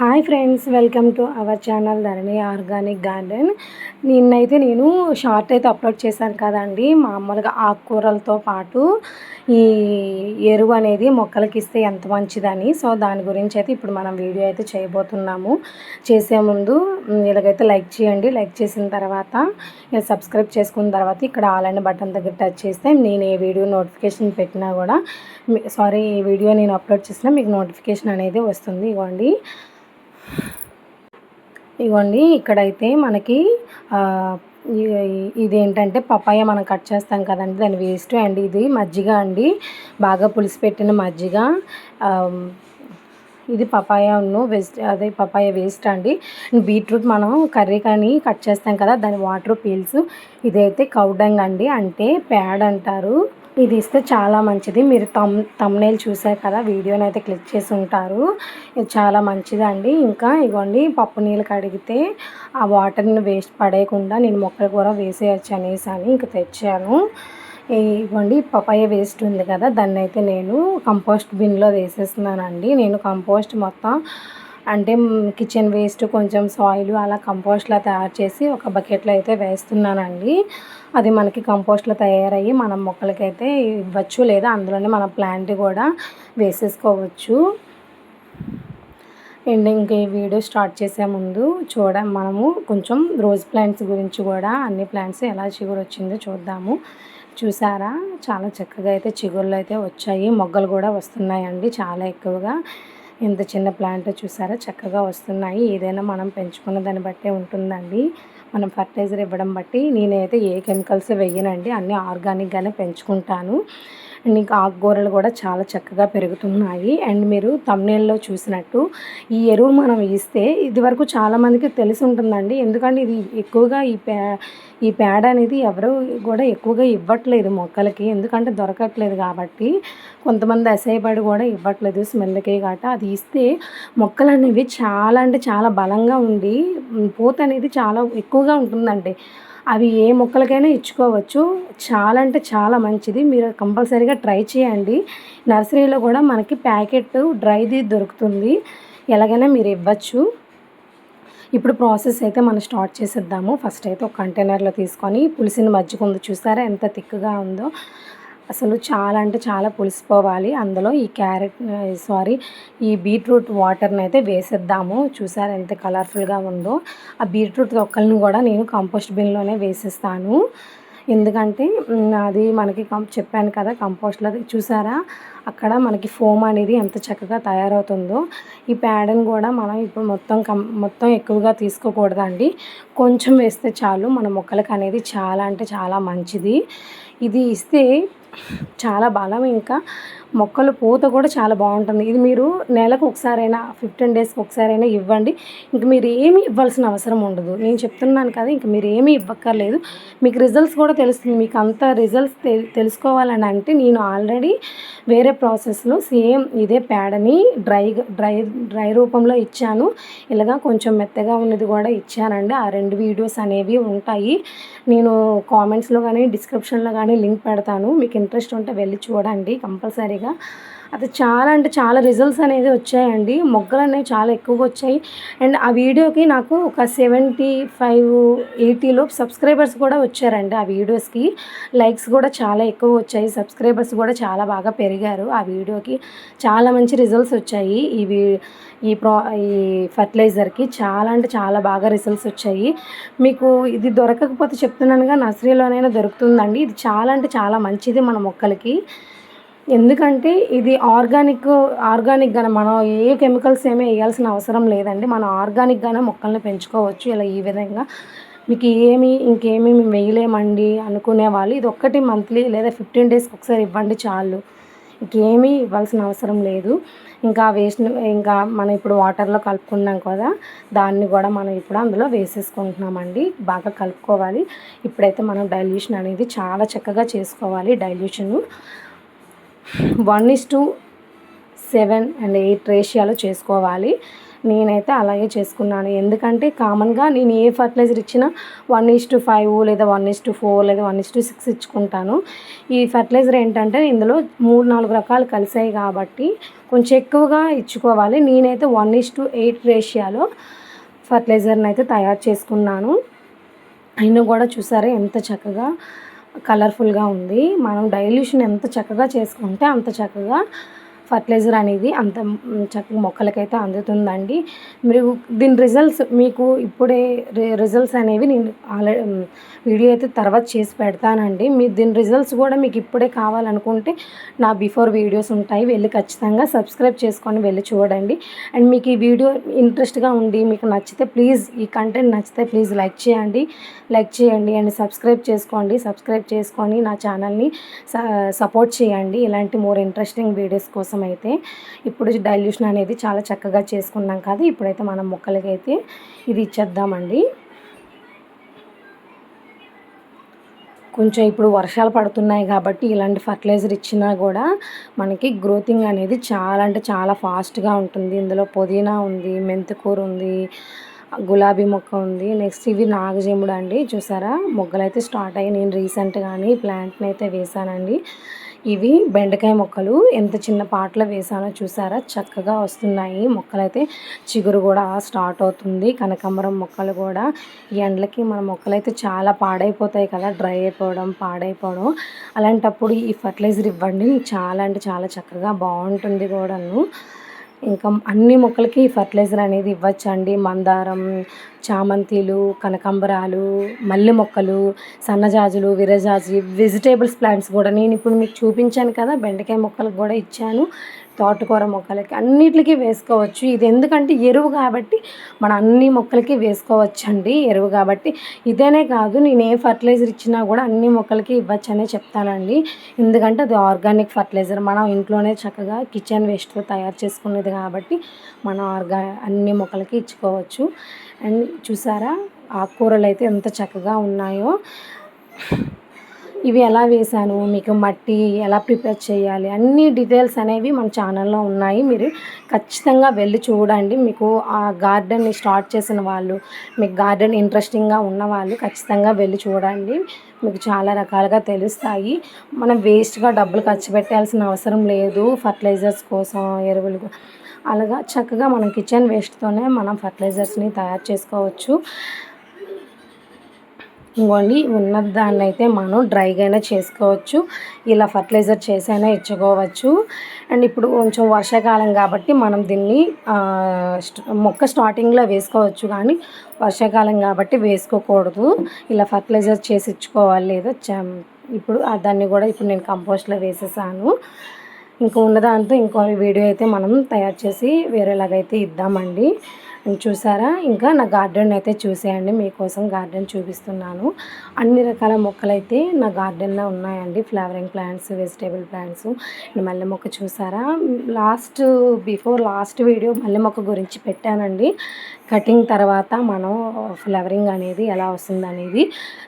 Hi friends welcome to our channel Dharani organic garden. నిన్నైతే నేను short అయితే upload చేశాను కదండి. మామూలుగా ఆకుకూరలతో పాటు ఈ ఎరువు అనేది మొక్కలకి ఇస్తే ఎంత మంచిదని. సో దాని గురించి అయితే ఇప్పుడు మనం వీడియో అయితే చేయబోతున్నాము. చేసే ముందు ఇలాగైతే లైక్ చేయండి. లైక్ చేసిన తర్వాత సబ్స్క్రైబ్ చేసుకున్న తర్వాత ఇక్కడ ఆల్ అండ్ బటన్ దగ్గర టచ్ చేస్తే నేను ఏ వీడియో నోటిఫికేషన్ పెట్టినా కూడా సారీ ఈ వీడియో నేను అప్లోడ్ చేసినా మీకు నోటిఫికేషన్ అనేది వస్తుంది. ఇవ్వండి ఇవ్వండి ఇక్కడైతే మనకి ఇదేంటంటే పపాయ మనం కట్ చేస్తాం కదండి దాని వేస్ట్ అండ్ ఇది మజ్జిగ అండి. బాగా పులిసి పెట్టిన మజ్జిగ ఇది పపాయను వేస్ట్ అదే పపాయ వేస్ట్ అండి బీట్రూట్ మనం కర్రీ కానీ కట్ చేస్తాం కదా దాని వాటర్ పీల్స్ ఇదైతే కౌడంగ్ అండి అంటే ప్యాడ్ అంటారు. ఇది ఇస్తే చాలా మంచిది. మీరు తమ్ తమ్నేల్ చూసారు కదా వీడియోని అయితే క్లిక్ చేసి ఉంటారు. ఇది చాలా మంచిదండి. ఇంకా ఇవ్వండి పప్పు నీళ్ళు కడిగితే ఆ వాటర్ని వేస్ట్ పడేయకుండా నేను మొక్కలు కూడా వేసేయచ్చు అనేసి అని ఇంక తెచ్చాను. ఇవ్వండి పపాయ వేస్ట్ ఉంది కదా దాన్ని అయితే నేను కంపోస్ట్ బిన్లో వేసేస్తున్నానండి. నేను కంపోస్ట్ మొత్తం అంటే కిచెన్ వేస్ట్ కొంచెం సాయిల్ అలా కంపోస్ట్లా తయారు చేసి ఒక బకెట్లో అయితే వేస్తున్నానండి. అది మనకి కంపోస్ట్లో తయారయ్యి మనం మొక్కలకైతే ఇవ్వచ్చు లేదా అందులోనే మన ప్లాంట్ కూడా వేసేసుకోవచ్చు. అండ్ ఇంక ఈ వీడియో స్టార్ట్ చేసే ముందు చూడ మనము కొంచెం రోజ్ ప్లాంట్స్ గురించి కూడా అన్ని ప్లాంట్స్ ఎలా చిగురు వచ్చిందో చూద్దాము. చూసారా? చాలా చక్కగా అయితే చిగుళ్ళు అయితే వచ్చాయి. మొగ్గలు కూడా వస్తున్నాయండి చాలా ఎక్కువగా. ఇంత చిన్న ప్లాంట్ చూసారా? చక్కగా వస్తున్నాయి. ఏదైనా మనం పెంచుకున్న దాన్ని బట్టే ఉంటుందండి. మనం ఫర్టిలైజర్ ఇవ్వడం బట్టి నేనైతే ఏ కెమికల్స్ వెయ్యనండి అన్నీ ఆర్గానిక్గానే పెంచుకుంటాను. నీకు ఆకుకూరలు కూడా చాలా చక్కగా పెరుగుతున్నాయి. అండ్ మీరు తమ్నేల్లో చూసినట్టు ఈ ఎరువు మనం ఇస్తే ఇది వరకు చాలామందికి తెలిసి ఉంటుందండి. ఎందుకంటే ఇది ఎక్కువగా ఈ పే ఈ పేడ అనేది ఎవరు కూడా ఎక్కువగా ఇవ్వట్లేదు మొక్కలకి. ఎందుకంటే దొరకట్లేదు కాబట్టి కొంతమంది అసహ్యపడి కూడా ఇవ్వట్లేదు స్మెల్కి గట అది ఇస్తే మొక్కలు అనేవి చాలా అంటే చాలా బలంగా ఉండి పూత అనేది చాలా ఎక్కువగా ఉంటుందండి. అవి ఏ మొక్కలకైనా ఇచ్చుకోవచ్చు. చాలా అంటే చాలా మంచిది. మీరు కంపల్సరీగా ట్రై చేయండి. నర్సరీలో కూడా మనకి ప్యాకెట్ డ్రైది దొరుకుతుంది. ఎలాగైనా మీరు ఇవ్వచ్చు. ఇప్పుడు ప్రాసెస్ అయితే మనం స్టార్ట్ చేసేద్దాము. ఫస్ట్ అయితే ఒక కంటైనర్లో తీసుకొని పులిసిన మజ్జిగ ఉంది చూసారా? ఎంత థిక్గా ఉందో. అసలు చాలా అంటే చాలా పులిసిపోవాలి. అందులో ఈ క్యారెట్ సారీ ఈ బీట్రూట్ వాటర్ని అయితే వేసేద్దాము. చూసారు ఎంత కలర్ఫుల్గా ఉందో. ఆ బీట్రూట్ తొక్కల్ని కూడా నేను కంపోస్ట్ బిన్లోనే వేసేస్తాను. ఎందుకంటే అది మనకి కం చెప్పాను కదా కంపోస్ట్లో. చూసారా? అక్కడ మనకి ఫోమ్ అనేది ఎంత చక్కగా తయారవుతుందో. ఈ ప్యాడని కూడా మనం ఇప్పుడు మొత్తం కం మొత్తం ఎక్కువగా తీసుకోకూడదండి. కొంచెం వేస్తే చాలు. మన మొక్కలకు అనేది చాలా అంటే చాలా మంచిది. ఇది ఇస్తే చాలా బలం ఇంకా మొక్కలు పూత కూడా చాలా బాగుంటుంది. ఇది మీరు నెలకు ఒకసారైనా ఫిఫ్టీన్ డేస్కి ఒకసారైనా ఇవ్వండి. ఇంక మీరు ఏమి ఇవ్వాల్సిన అవసరం ఉండదు. నేను చెప్తున్నాను కదా ఇంక మీరు ఏమీ ఇవ్వక్కర్లేదు. మీకు రిజల్ట్స్ కూడా తెలుస్తుంది. మీకు అంత రిజల్ట్స్ తెలుసుకోవాలని అంటే నేను ఆల్రెడీ వేరే ప్రాసెస్లో సేమ్ ఇదే పేడని డ్రై డ్రై డ్రై రూపంలో ఇచ్చాను. ఇలాగా కొంచెం మెత్తగా ఉన్నది కూడా ఇచ్చానండి. ఆ రెండు వీడియోస్ అనేవి ఉంటాయి. నేను కామెంట్స్లో కానీ డిస్క్రిప్షన్లో కానీ లింక్ పెడతాను. మీకు ఇంట్రెస్ట్ ఉంటే వెళ్ళి చూడండి. కంపల్సరీ పైగా అది చాలా అంటే చాలా రిజల్ట్స్ అనేది వచ్చాయండి. మొగ్గలు అనేవి చాలా ఎక్కువగా వచ్చాయి. అండ్ ఆ వీడియోకి నాకు ఒక సెవెంటీ ఫైవ్ ఎయిటీలో సబ్స్క్రైబర్స్ కూడా వచ్చారండి ఆ వీడియోస్కి. లైక్స్ కూడా చాలా ఎక్కువ వచ్చాయి. సబ్స్క్రైబర్స్ కూడా చాలా బాగా పెరిగారు ఆ వీడియోకి. చాలా మంచి రిజల్ట్స్ వచ్చాయి. ఈ ఈ ప్రా ఈ ఫర్టిలైజర్కి చాలా అంటే చాలా బాగా రిజల్ట్స్ వచ్చాయి. మీకు ఇది దొరకకపోతే చెప్తున్నానుగా నర్సరీలోనైనా దొరుకుతుందండి. ఇది చాలా అంటే చాలా మంచిది మన మొక్కలకి. ఎందుకంటే ఇది ఆర్గానిక్ ఆర్గానిక్గానే మనం ఏ కెమికల్స్ ఏమీ వేయాల్సిన అవసరం లేదండి. మనం ఆర్గానిక్గానే మొక్కల్ని పెంచుకోవచ్చు ఇలా ఈ విధంగా. మీకు ఏమి ఇంకేమీ మేము వేయలేమండి అనుకునే వాళ్ళు ఇది ఒక్కటి మంత్లీ లేదా ఫిఫ్టీన్ డేస్కి ఒకసారి ఇవ్వండి చాలు. ఇంకేమీ ఇవ్వాల్సిన అవసరం లేదు. ఇంకా వేసిన ఇంకా మనం ఇప్పుడు వాటర్లో కలుపుకున్నాం కదా దాన్ని కూడా మనం ఇప్పుడు అందులో వేసేసుకుంటున్నామండి. బాగా కలుపుకోవాలి. ఇప్పుడైతే మనం డైల్యూషన్ అనేది చాలా చక్కగా చేసుకోవాలి. Dilution one is to seven and eight రేషియాలో చేసుకోవాలి. నేనైతే అలాగే చేసుకున్నాను. ఎందుకంటే కామన్గా నేను ఏ ఫర్టిలైజర్ ఇచ్చినా వన్ ఈస్ టు ఫైవ్ లేదా వన్ ఈస్ టు ఫోర్ లేదా వన్ ఈస్ టు సిక్స్ ఇచ్చుకుంటాను. ఈ ఫర్టిలైజర్ ఏంటంటే ఇందులో మూడు నాలుగు రకాలు కలిసాయి కాబట్టి కొంచెం ఎక్కువగా ఇచ్చుకోవాలి. నేనైతే వన్ ఈస్ టు ఎయిట్ రేషియాలో ఫర్టిలైజర్ని అయితే తయారు చేసుకున్నాను. అయినా కూడా చూసారా ఎంత చక్కగా కలర్ఫుల్గా ఉంది. మనం డైల్యూషన్ ఎంత చక్కగా చేసుకుంటే అంత చక్కగా ఫర్టిలైజర్ అనేది అంత చక్కగా మొక్కలకైతే అందుతుందండి. మీరు దీని రిజల్ట్స్ మీకు ఇప్పుడే రిజల్ట్స్ అనేవి నేను ఆల్రెడీ వీడియో అయితే తర్వాత చేసి పెడతానండి. మీరు దీని రిజల్ట్స్ కూడా మీకు ఇప్పుడే కావాలనుకుంటే నా బిఫోర్ వీడియోస్ ఉంటాయి. వెళ్ళి ఖచ్చితంగా సబ్స్క్రైబ్ చేసుకొని వెళ్ళి చూడండి. అండ్ మీకు ఈ వీడియో ఇంట్రెస్ట్గా ఉండి మీకు నచ్చితే ప్లీజ్ ఈ కంటెంట్ నచ్చితే ప్లీజ్ లైక్ చేయండి. లైక్ చేయండి అండ్ సబ్స్క్రైబ్ చేసుకోండి. సబ్స్క్రైబ్ చేసుకొని నా ఛానల్ని సపోర్ట్ చేయండి. ఇలాంటి మోర్ ఇంట్రెస్టింగ్ వీడియోస్ కోసం అయితే ఇప్పుడు డైల్యూషన్ అనేది చాలా చక్కగా చేసుకున్నాం కదా ఇప్పుడైతే మనం మొక్కలకైతే ఇది ఇచ్చేద్దామండి. కొంచెం ఇప్పుడు వర్షాలు పడుతున్నాయి కాబట్టి ఇలాంటి ఫర్టిలైజర్ ఇచ్చినా కూడా మనకి గ్రోతింగ్ అనేది చాలా అంటే చాలా ఫాస్ట్గా ఉంటుంది. ఇందులో పుదీనా ఉంది మెంతికూర ఉంది గులాబీ మొక్క ఉంది. నెక్స్ట్ ఇవి నాగజెముడు అండి. చూసారా? మొగ్గలు అయితే స్టార్ట్ అయ్యి నేను రీసెంట్గాని ప్లాంట్ని అయితే వేసానండి. ఇవి బెండకాయ మొక్కలు. ఎంత చిన్న పాటలో వేసానో చూసారా? చక్కగా వస్తున్నాయి. మొక్కలైతే చిగురు కూడా స్టార్ట్ అవుతుంది. కనకాంబరం మొక్కలు కూడా ఈ ఎండలకి మన మొక్కలైతే చాలా పాడైపోతాయి కదా. డ్రై అయిపోవడం పాడైపోవడం. అలాంటప్పుడు ఈ ఫర్టిలైజర్ ఇవ్వండి. చాలా అంటే చాలా చక్కగా బాగుంటుంది కూడాను. ఇంకా అన్ని మొక్కలకి ఫర్టిలైజర్ అనేది ఇవ్వచ్చండి. మందారం చామంతిలు కనకాంబరాలు మల్లె మొక్కలు సన్నజాజులు విరజాజి వెజిటేబుల్స్ ప్లాంట్స్ కూడా నేను ఇప్పుడు మీకు చూపించాను కదా బెండకాయ మొక్కలకు కూడా ఇచ్చాను. తోటకూర మొక్కలకి అన్నిటికీ వేసుకోవచ్చు. ఇది ఎందుకంటే ఎరువు కాబట్టి మన అన్ని మొక్కలకి వేసుకోవచ్చు అండి ఎరువు కాబట్టి ఇదేనే కాదు నేను ఏ ఫర్టిలైజర్ ఇచ్చినా కూడా అన్ని మొక్కలకి ఇవ్వచ్చనే చెప్తానండి. ఎందుకంటే అది ఆర్గానిక్ ఫర్టిలైజర్. మనం ఇంట్లోనే చక్కగా కిచెన్ వేస్ట్తో తయారు చేసుకునేది కాబట్టి మనం ఆర్గా అన్ని మొక్కలకి ఇచ్చుకోవచ్చు. అండ్ చూసారా ఆకుకూరలు అయితే ఎంత చక్కగా ఉన్నాయో. ఇవి ఎలా వేసాను మీకు మట్టి ఎలా ప్రిపేర్ చేయాలి అన్ని డీటెయిల్స్ అనేవి మన ఛానల్లో ఉన్నాయి. మీరు ఖచ్చితంగా వెళ్ళి చూడండి. మీకు ఆ గార్డెన్ని స్టార్ట్ చేసిన వాళ్ళు మీకు గార్డెన్ ఇంట్రెస్టింగ్గా ఉన్న వాళ్ళు ఖచ్చితంగా వెళ్ళి చూడండి. మీకు చాలా రకాలుగా తెలుస్తాయి. మనం వేస్ట్గా డబ్బులు ఖర్చు పెట్టాల్సిన అవసరం లేదు. ఫర్టిలైజర్స్ కోసం ఎరువులు అలాగా చక్కగా మనం కిచెన్ వేస్ట్తోనే మనం ఫర్టిలైజర్స్ని తయారు చేసుకోవచ్చు. ఇంకోండి ఉన్న దాన్ని అయితే మనం డ్రైగైనా చేసుకోవచ్చు. ఇలా ఫర్టిలైజర్ చేసైనా ఇచ్చుకోవచ్చు. అండ్ ఇప్పుడు కొంచెం వర్షాకాలం కాబట్టి మనం దీన్ని మొక్క స్టార్టింగ్లో వేసుకోవచ్చు కానీ వర్షాకాలం కాబట్టి వేసుకోకూడదు. ఇలా ఫర్టిలైజర్ చేసి ఇచ్చుకోవాలి లేదా ఇప్పుడు దాన్ని కూడా ఇప్పుడు నేను కంపోస్ట్లో వేసేసాను. ఇంకా ఉన్నదాంతో ఇంకో వీడియో అయితే మనం తయారు చేసి వేరేలాగైతే ఇద్దామండి. చూసారా? ఇంకా నా గార్డెన్ అయితే చూసేయండి. మీకోసం గార్డెన్ చూపిస్తున్నాను. అన్ని రకాల మొక్కలు అయితే నా గార్డెన్లో ఉన్నాయండి. Flowering plants vegetable plants. మల్లె మొక్క చూసారా? లాస్ట్ బిఫోర్ లాస్ట్ వీడియో మల్లె మొక్క గురించి పెట్టానండి. కటింగ్ తర్వాత మనం ఫ్లవరింగ్ అనేది ఎలా వస్తుంది అనేది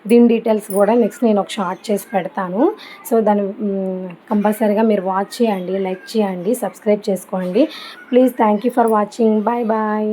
దీని డీటెయిల్స్ కూడా నెక్స్ట్ నేను ఒక షార్ట్ చేసి పెడతాను. సో దాన్ని కంపల్సరీగా మీరు వాచ్ చేయండి లైక్ చేయండి సబ్స్క్రైబ్ చేసుకోండి. Please thank you for watching. Bye bye.